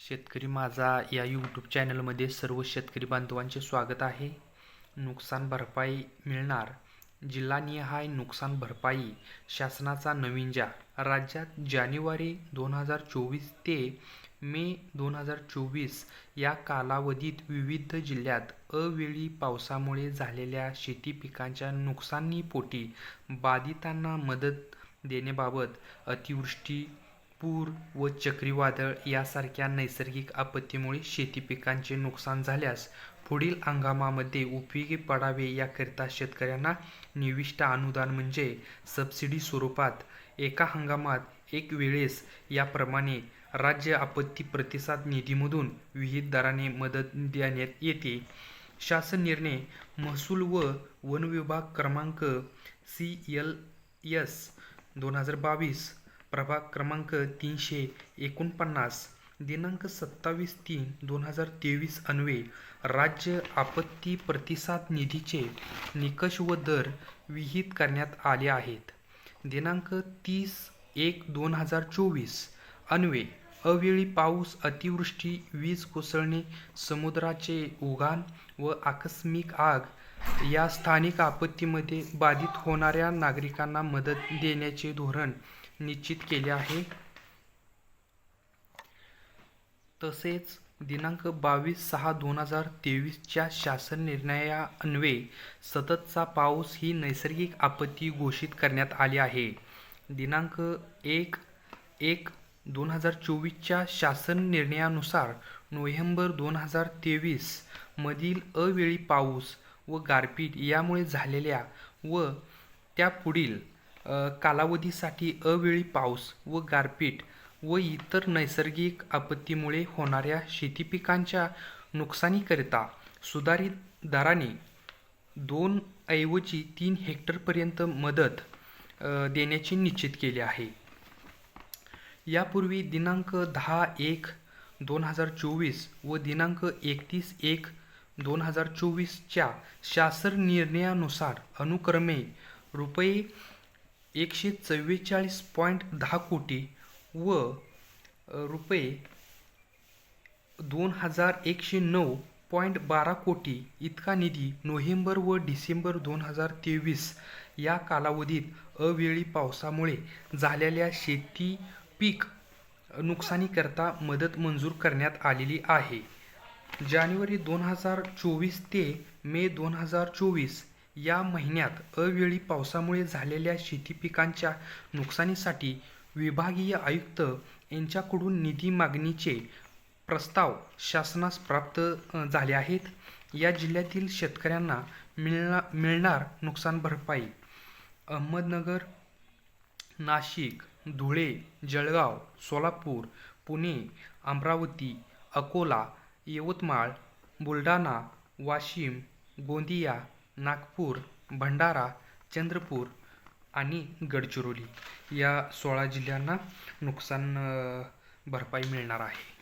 शेतकरी माझा या यूट्यूब चॅनलमध्ये सर्व शेतकरी बांधवांचे स्वागत आहे. नुकसान भरपाई मिळणार. जिल्हानिहाय नुकसान भरपाई शासनाचा नवीन जा राज्यात जानेवारी दोन हजार चोवीस ते मे दोन हजार चोवीस या कालावधीत विविध जिल्ह्यात अवेळी पावसामुळे झालेल्या शेती पिकांच्या नुकसानीपोटी बाधितांना मदत देण्याबाबत अतिवृष्टी पूर व चक्रीवादळ यासारख्या नैसर्गिक आपत्तीमुळे शेती पिकांचे नुकसान झाल्यास पुढील हंगामामध्ये उपयोगी पडावे याकरिता शेतकऱ्यांना निविष्ट अनुदान म्हणजे सबसिडी स्वरूपात एका हंगामात एक वेळेस याप्रमाणे राज्य आपत्ती प्रतिसाद निधीमधून विहित दराने मदत देण्यात येते. शासन निर्णय महसूल व वन विभाग क्रमांक सी एल एस दोन हजार बावीस प्रभाग क्रमांक तीनशे एकोणपन्नास दिनांक सत्तावीस तीन दोन हजार तेवीस अन्वे राज्य आपत्ती प्रतिसाद निधीचे निकष व दर विहित करण्यात आले आहेत. दिनांक तीस एक दोन हजार चोवीस अन्वे अवेळी पाऊस अतिवृष्टी वीज कोसळणे समुद्राचे उधाण व आकस्मिक आग या स्थानिक आपत्तीमध्ये बाधित होणाऱ्या नागरिकांना मदत देण्याचे धोरण निश्चित केले आहे. तसेच दिनांक बावीस सहा दोन हजार तेवीसच्या शासन निर्णयान्वये सततचा पाऊस ही नैसर्गिक आपत्ती घोषित करण्यात आली आहे. दिनांक एक एक दोन हजार चोवीसच्या शासन निर्णयानुसार नोव्हेंबर दोन हजार तेवीसमधील अवेळी पाऊस व गारपीट यामुळे झालेल्या व त्यापुढील कालावधीसाठी अवेळी पाऊस व गारपीट व इतर नैसर्गिक आपत्तीमुळे होणाऱ्या शेतीपिकांच्या नुकसानीकरिता सुधारित दराने दोन ऐवजी तीन हेक्टरपर्यंत मदत देण्याचे निश्चित केले आहे. यापूर्वी दिनांक दहा एक दोन हजार चोवीस व दिनांक एकतीस एक दोन हजार चोवीसच्या शासन निर्णयानुसार अनुक्रमे रुपये एकशे चव्वेचाळीस पॉईंट दहा कोटी व रुपये दोन हजार एकशे नऊ पॉईंट बारा कोटी इतका निधी नोव्हेंबर व डिसेंबर दोन हजार तेवीस या कालावधीत अवेळी पावसामुळे झालेल्या शेती पीक नुकसानीकरता मदत मंजूर करण्यात आलेली आहे. जानेवारी दोन हजार चोवीस ते मे दोन हजार चोवीस या महिन्यात अवेळी पावसामुळे झालेल्या शेती पिकांच्या नुकसानीसाठी विभागीय आयुक्त यांच्याकडून निधी मागणीचे प्रस्ताव शासनास प्राप्त झाले आहेत. या जिल्ह्यातील शेतकऱ्यांना मिळणार मिळणार नुकसान भरपाई अहमदनगर नाशिक धुळे जळगाव सोलापूर पुणे अमरावती अकोला यवतमाळ बुलढाणा वाशिम गोंदिया नागपूर भंडारा चंद्रपूर आणि गडचिरोली या सोळा जिल्ह्यांना नुकसान भरपाई मिळणार आहे.